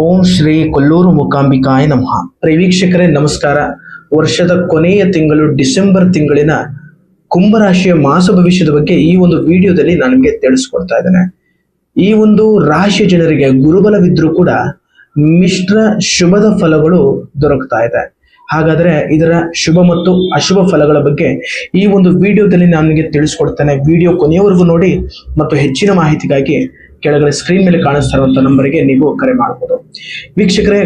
ಓಂ ಶ್ರೀ ಕೊಲ್ಲೂರು ಮೂಕಾಂಬಿಕಾಯ ನಮಃ. ಪ್ರವೀಕ್ಷಕರೇ, ನಮಸ್ಕಾರ. ವರ್ಷದ ಕೊನೆಯ ತಿಂಗಳು ಡಿಸೆಂಬರ್ ತಿಂಗಳಿನ ಕುಂಭರಾಶಿಯ ಮಾಸ ಭವಿಷ್ಯದ ಬಗ್ಗೆ ಈ ಒಂದು ವಿಡಿಯೋದಲ್ಲಿ ನಾನು ನಿಮಗೆ ತಿಳಿಸ್ಕೊಡ್ತಾ ಇದ್ದೇನೆ. ಈ ಒಂದು ರಾಶಿಯ ಜನರಿಗೆ ಗುರುಬಲವಿದ್ರೂ ಕೂಡ ಮಿಶ್ರ ಶುಭದ ಫಲಗಳು ದೊರಕ್ತಾ ಇದೆ. ಹಾಗಾದ್ರೆ ಇದರ ಶುಭ ಮತ್ತು ಅಶುಭ ಫಲಗಳ ಬಗ್ಗೆ ಈ ಒಂದು ವಿಡಿಯೋದಲ್ಲಿ ನಾನು ನಿಮಗೆ ತಿಳಿಸ್ಕೊಡ್ತೇನೆ. ವಿಡಿಯೋ ಕೊನೆಯವರೆಗೂ ನೋಡಿ ಮತ್ತು ಹೆಚ್ಚಿನ ಮಾಹಿತಿಗಾಗಿ ಕೆಳಗಡೆ ಸ್ಕ್ರೀನ್ ಮೇಲೆ ಕಾಣಿಸ್ತಾ ಇರುವಂತ ನಂಬರ್ಗೆ ನೀವು ಕರೆ ಮಾಡಬಹುದು ವೀಕ್ಷಕರೇ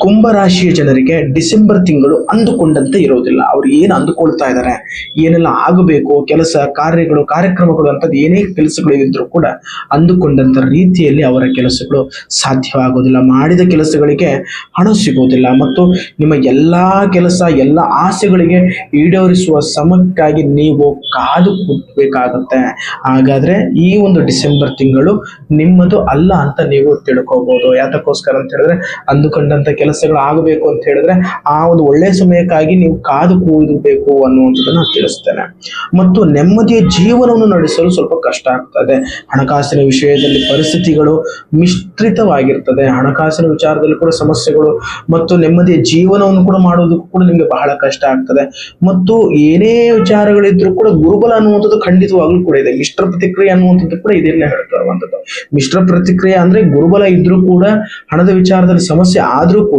ಕುಂಭ ರಾಶಿಯ ಜನರಿಗೆ ಡಿಸೆಂಬರ್ ತಿಂಗಳು ಅಂದುಕೊಂಡಂತೆ ಇರೋದಿಲ್ಲ. ಅವ್ರು ಏನು ಅಂದುಕೊಳ್ತಾ ಇದ್ದಾರೆ ಏನೆಲ್ಲ ಆಗಬೇಕು? ಕೆಲಸ, ಕಾರ್ಯಗಳು, ಕಾರ್ಯಕ್ರಮಗಳು ಅಂತದ್ದು ಏನೇ ಕೆಲಸಗಳು ಇದ್ರೂ ಕೂಡ ಅಂದುಕೊಂಡಂತ ರೀತಿಯಲ್ಲಿ ಅವರ ಕೆಲಸಗಳು ಸಾಧ್ಯವಾಗೋದಿಲ್ಲ. ಮಾಡಿದ ಕೆಲಸಗಳಿಗೆ ಹಣ ಸಿಗೋದಿಲ್ಲ. ಮತ್ತು ನಿಮ್ಮ ಎಲ್ಲಾ ಕೆಲಸ, ಎಲ್ಲ ಆಸೆಗಳಿಗೆ ಈಡೇರಿಸುವ ಸಮಕ್ಕಾಗಿ ನೀವು ಕಾದು ಕೂತ್ಬೇಕಾಗತ್ತೆ. ಹಾಗಾದ್ರೆ ಈ ಒಂದು ಡಿಸೆಂಬರ್ ತಿಂಗಳು ನಿಮ್ಮದು ಅಲ್ಲ ಅಂತ ನೀವು ತಿಳ್ಕೋಬಹುದು ಯಾತಕ್ಕೋಸ್ಕರ ಅಂತ ಹೇಳಿದ್ರೆ, ಅಂದುಕೊಂಡಂತ ಕೆಲಸಗಳು ಆಗಬೇಕು ಅಂತ ಹೇಳಿದ್ರೆ ಆ ಒಂದು ಒಳ್ಳೆಯ ಸಮಯಕ್ಕಾಗಿ ನೀವು ಕಾದು ಕೂಡಬೇಕು ಅನ್ನುವಂಥದ್ದನ್ನ ತಿಳಿಸ್ತೇನೆ. ಮತ್ತು ನೆಮ್ಮದಿಯ ಜೀವನವನ್ನು ನಡೆಸಲು ಸ್ವಲ್ಪ ಕಷ್ಟ ಆಗ್ತದೆ. ಹಣಕಾಸಿನ ವಿಷಯದಲ್ಲಿ ಪರಿಸ್ಥಿತಿಗಳು ಮಿಶ್ರಿತವಾಗಿರ್ತದೆ. ಹಣಕಾಸಿನ ವಿಚಾರದಲ್ಲಿ ಕೂಡ ಸಮಸ್ಯೆಗಳು ಮತ್ತು ನೆಮ್ಮದಿಯ ಜೀವನವನ್ನು ಕೂಡ ಮಾಡುವುದಕ್ಕೂ ಕೂಡ ನಿಮಗೆ ಬಹಳ ಕಷ್ಟ ಆಗ್ತದೆ. ಮತ್ತು ಏನೇ ವಿಚಾರಗಳಿದ್ರೂ ಕೂಡ ಗುರುಬಲ ಅನ್ನುವಂಥದ್ದು ಖಂಡಿತವಾಗ್ಲೂ ಕೂಡ ಇದೆ. ಮಿಶ್ರ ಪ್ರತಿಕ್ರಿಯೆ ಅನ್ನುವಂಥದ್ದು ಕೂಡ ಇದನ್ನೇ ಹೇಳ್ತಾ ಮಿಶ್ರ ಪ್ರತಿಕ್ರಿಯೆ ಅಂದ್ರೆ ಗುರುಬಲ ಇದ್ರೂ ಕೂಡ ಹಣದ ವಿಚಾರದಲ್ಲಿ ಸಮಸ್ಯೆ ಆದ್ರೂ ಕೂಡ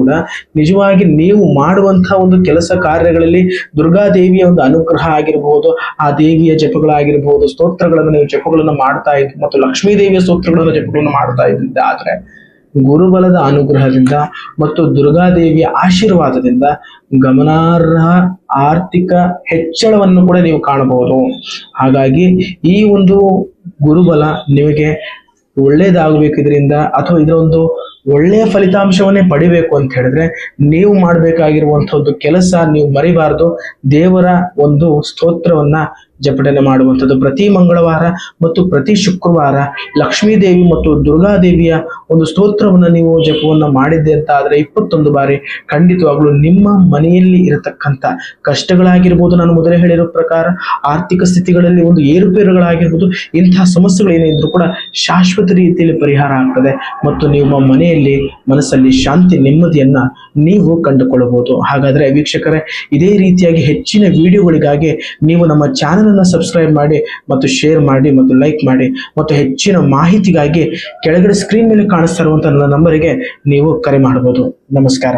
ನಿಜವಾಗಿ ನೀವು ಮಾಡುವಂತಹ ಒಂದು ಕೆಲಸ ಕಾರ್ಯಗಳಲ್ಲಿ ದುರ್ಗಾದೇವಿಯ ಒಂದು ಅನುಗ್ರಹ ಆಗಿರಬಹುದು ಆ ದೇವಿಯ ಜಪಗಳಾಗಿರಬಹುದು ಸ್ತೋತ್ರಗಳನ್ನು ನೀವು ಜಪಗಳನ್ನು ಮಾಡ್ತಾ ಇದ್ದು ಮತ್ತು ಲಕ್ಷ್ಮೀ ದೇವಿಯ ಸ್ತೋತ್ರಗಳನ್ನು ಜಪಗಳನ್ನು ಮಾಡ್ತಾ ಇದ್ದಿದ್ದ ಆದ್ರೆ ಗುರುಬಲದ ಅನುಗ್ರಹದಿಂದ ಮತ್ತು ದುರ್ಗಾದೇವಿಯ ಆಶೀರ್ವಾದದಿಂದ ಗಮನಾರ್ಹ ಆರ್ಥಿಕ ಹೆಚ್ಚಳವನ್ನು ಕೂಡ ನೀವು ಕಾಣಬಹುದು. ಹಾಗಾಗಿ ಈ ಒಂದು ಗುರುಬಲ ನಿಮಗೆ ಒಳ್ಳೇದಾಗಬೇಕು ಇದರಿಂದ ಅಥವಾ ಇದರ ಒಂದು ಒಳ್ಳೆಯ ಫಲಿತಾಂಶವನ್ನೇ ಪಡಿಬೇಕು ಅಂತ ಹೇಳಿದ್ರೆ ನೀವು ಮಾಡಬೇಕಾಗಿರುವಂಥದ್ದು ಕೆಲಸ ನೀವು ಮರಿಬಾರದು. ದೇವರ ಒಂದು ಸ್ತೋತ್ರವನ್ನ ಜಪಟನೆ ಮಾಡುವಂಥದ್ದು. ಪ್ರತಿ ಮಂಗಳವಾರ ಮತ್ತು ಪ್ರತಿ ಶುಕ್ರವಾರ ಲಕ್ಷ್ಮೀ ದೇವಿ ಮತ್ತು ದುರ್ಗಾದೇವಿಯ ಒಂದು ಸ್ತೋತ್ರವನ್ನು ನೀವು ಜಪವನ್ನು ಮಾಡಿದ್ದೆ ಅಂತ ಆದರೆ ಇಪ್ಪತ್ತೊಂದು ಬಾರಿ ಖಂಡಿತವಾಗ್ಲೂ ನಿಮ್ಮ ಮನೆಯಲ್ಲಿ ಇರತಕ್ಕಂತ ಕಷ್ಟಗಳಾಗಿರ್ಬೋದು. ನಾನು ಮೊದಲೇ ಹೇಳಿರೋ ಪ್ರಕಾರ ಆರ್ಥಿಕ ಸ್ಥಿತಿಗಳಲ್ಲಿ ಒಂದು ಏರುಪೇರುಗಳಾಗಿರ್ಬೋದು. ಇಂತಹ ಸಮಸ್ಯೆಗಳು ಏನಿದ್ರು ಕೂಡ ಶಾಶ್ವತ ರೀತಿಯಲ್ಲಿ ಪರಿಹಾರ ಆಗ್ತದೆ ಮತ್ತು ನಿಮ್ಮ ಮನೆಯಲ್ಲಿ ಮನಸ್ಸಲ್ಲಿ ಶಾಂತಿ ನೆಮ್ಮದಿಯನ್ನ ನೀವು ಕಂಡುಕೊಳ್ಳಬಹುದು. ಹಾಗಾದ್ರೆ ವೀಕ್ಷಕರೇ, ಇದೇ ರೀತಿಯಾಗಿ ಹೆಚ್ಚಿನ ವಿಡಿಯೋಗಳಿಗಾಗಿ ನೀವು ನಮ್ಮ ಚಾನೆಲ್ ಅನ್ನ ಸಬ್ಸ್ಕ್ರೈಬ್ ಮಾಡಿ ಮತ್ತು ಶೇರ್ ಮಾಡಿ ಮತ್ತು ಲೈಕ್ ಮಾಡಿ ಮತ್ತು ಹೆಚ್ಚಿನ ಮಾಹಿತಿಗಾಗಿ ಕೆಳಗಡೆ ಸ್ಕ್ರೀನ್ ಮೇಲೆ ಕಾಣಿಸ್ತಾ ಇರುವಂತಹ ನನ್ನ ನಂಬರಿಗೆ ನೀವು ಕರೆ ಮಾಡಬಹುದು ನಮಸ್ಕಾರ.